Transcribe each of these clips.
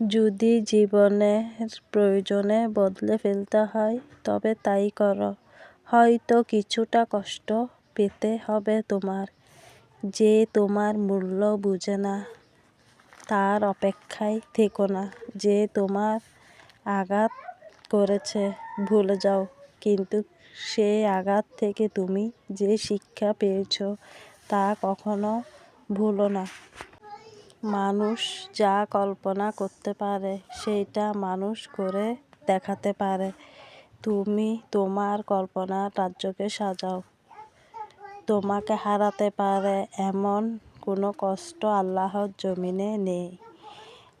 যদি জীবনের প্রয়োজনে বদলে ফেলতে হয়, তবে তাই করো। হয়তো কিছুটা কষ্ট পেতে হবে তোমার। যে তোমার মূল্য বুঝে না, তার অপেক্ষায় থেকো না। যে তোমার আঘাত করেছে, ভুলে যাও কিন্তু সেই আঘাত থেকে তুমি যে শিক্ষা পেয়েছ, তা কখনো ভুলো না। মানুষ যা কল্পনা করতে পারে সেইটা মানুষ করে দেখাতে পারে। তুমি তোমার কল্পনার রাজ্যকে সাজাও। তোমাকে হারাতে পারে এমন কোনো কষ্ট আল্লাহর জমিনে নেই।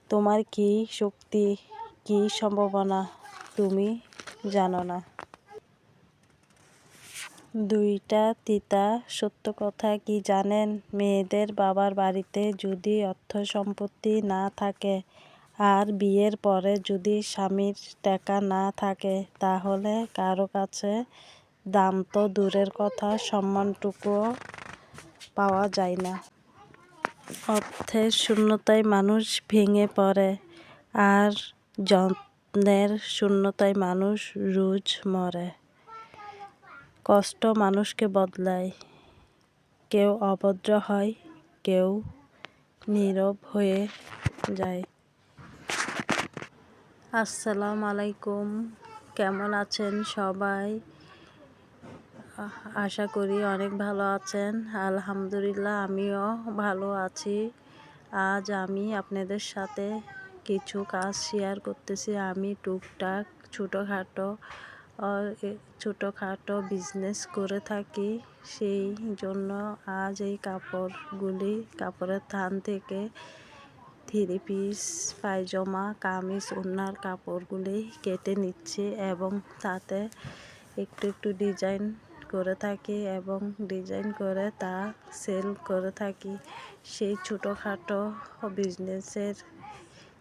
তোমার কী শক্তি, কী সম্ভাবনা তুমি জানো না। দুইটা তিতা সত্য কথা কী জানেন? মেয়েদের বাবার বাড়িতে যদি অর্থ সম্পত্তি না থাকে আর বিয়ের পরে যদি স্বামীর টেকা না থাকে, তাহলে কারও কাছে দাম তো দূরের কথা, সম্মানটুকুও পাওয়া যায় না। অর্থের শূন্যতায় মানুষ ভেঙে পড়ে আর যত্নের শূন্যতায় মানুষ রোজ মরে। কষ্ট মানুষকে বদলায়। কেউ অভদ্র হয়, কেউ নীরব হয়ে যায়। আসসালামু আলাইকুম কেমন আছেন সবাই? আশা করি অনেক ভালো আছেন। আলহামদুলিল্লাহ আমিও ভালো আছি। আজ আমি আপনাদের সাথে কিছু কাজ শেয়ার করতেছি। আমি টুকটাক ছোটোখাটো ছোটোখাটো বিজনেস করে থাকি। সেই জন্য আজ এই কাপড়গুলি, কাপড়ের থান থেকে থ্রি পিস পায়জামা, কামিজ, ওড়নার কাপড়গুলি কেটে নিচ্ছি এবং তাতে একটু একটু ডিজাইন করে থাকি এবং ডিজাইন করে তা সেল করে থাকি। সেই ছোটোখাটো বিজনেসের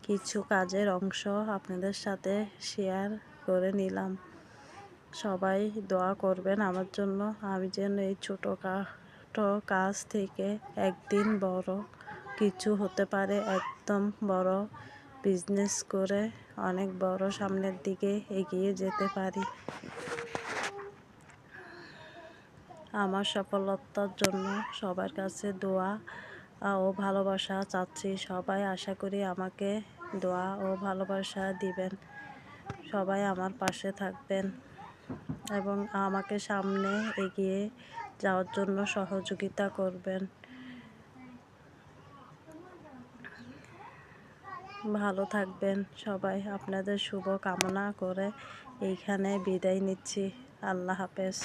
কিছু কাজের অংশ আপনাদের সাথে শেয়ার করে নিলাম। সবাই দোয়া করবেন আমার জন্য আমি যেন এই ছোটোখাটো কাজ থেকে একদিন বড় কিছু হতে পারে, একদম বড় বিজনেস করে অনেক বড় সামনের দিকে এগিয়ে যেতে পারি। আমার সফলতার জন্য সবার কাছে দোয়া ও ভালোবাসা চাচ্ছি। সবাই আশা করি আমাকে দোয়া ও ভালোবাসা দিবেন। সবাই আমার পাশে থাকবেন এবং আমাকে সামনে এগিয়ে যাওয়ার জন্য সহযোগিতা করবেন। ভালো থাকবেন সবাই আপনাদের শুভ কামনা করে এইখানে বিদায় নিচ্ছি। আল্লাহ হাফেজ।